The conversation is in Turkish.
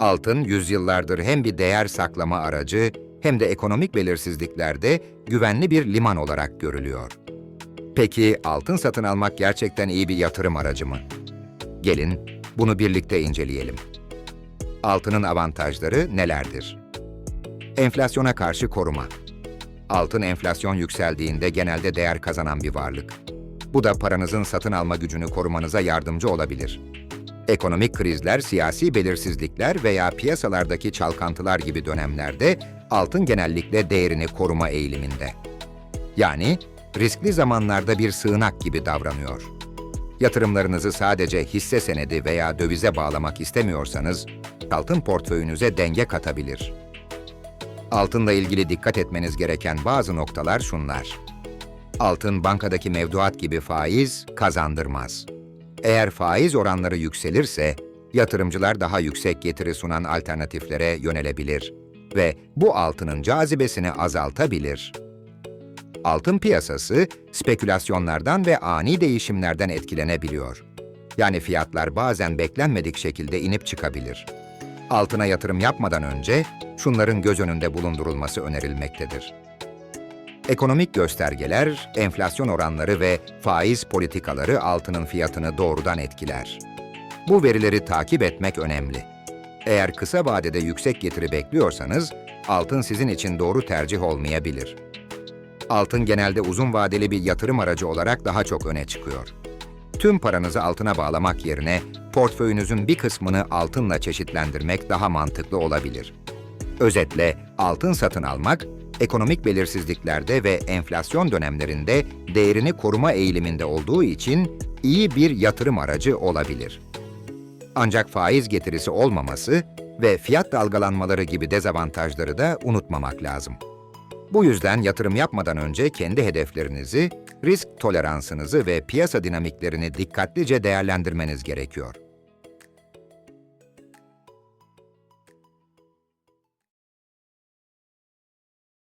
Altın yüzyıllardır hem bir değer saklama aracı hem de ekonomik belirsizliklerde güvenli bir liman olarak görülüyor. Peki altın satın almak gerçekten iyi bir yatırım aracı mı? Gelin bunu birlikte inceleyelim. Altının avantajları nelerdir? Enflasyona karşı koruma. Altın enflasyon yükseldiğinde genelde değer kazanan bir varlık. Bu da paranızın satın alma gücünü korumanıza yardımcı olabilir. Ekonomik krizler, siyasi belirsizlikler veya piyasalardaki çalkantılar gibi dönemlerde altın genellikle değerini koruma eğiliminde. Yani riskli zamanlarda bir sığınak gibi davranıyor. Yatırımlarınızı sadece hisse senedi veya dövize bağlamak istemiyorsanız, altın portföyünüze denge katabilir. Altınla ilgili dikkat etmeniz gereken bazı noktalar şunlar. Altın bankadaki mevduat gibi faiz kazandırmaz. Eğer faiz oranları yükselirse, yatırımcılar daha yüksek getiri sunan alternatiflere yönelebilir ve bu altının cazibesini azaltabilir. Altın piyasası spekülasyonlardan ve ani değişimlerden etkilenebiliyor. Yani fiyatlar bazen beklenmedik şekilde inip çıkabilir. Altına yatırım yapmadan önce şunların göz önünde bulundurulması önerilmektedir. Ekonomik göstergeler, enflasyon oranları ve faiz politikaları altının fiyatını doğrudan etkiler. Bu verileri takip etmek önemli. Eğer kısa vadede yüksek getiri bekliyorsanız, altın sizin için doğru tercih olmayabilir. Altın genelde uzun vadeli bir yatırım aracı olarak daha çok öne çıkıyor. Tüm paranızı altına bağlamak yerine portföyünüzün bir kısmını altınla çeşitlendirmek daha mantıklı olabilir. Özetle altın satın almak, ekonomik belirsizliklerde ve enflasyon dönemlerinde değerini koruma eğiliminde olduğu için iyi bir yatırım aracı olabilir. Ancak faiz getirisi olmaması ve fiyat dalgalanmaları gibi dezavantajları da unutmamak lazım. Bu yüzden yatırım yapmadan önce kendi hedeflerinizi, risk toleransınızı ve piyasa dinamiklerini dikkatlice değerlendirmeniz gerekiyor.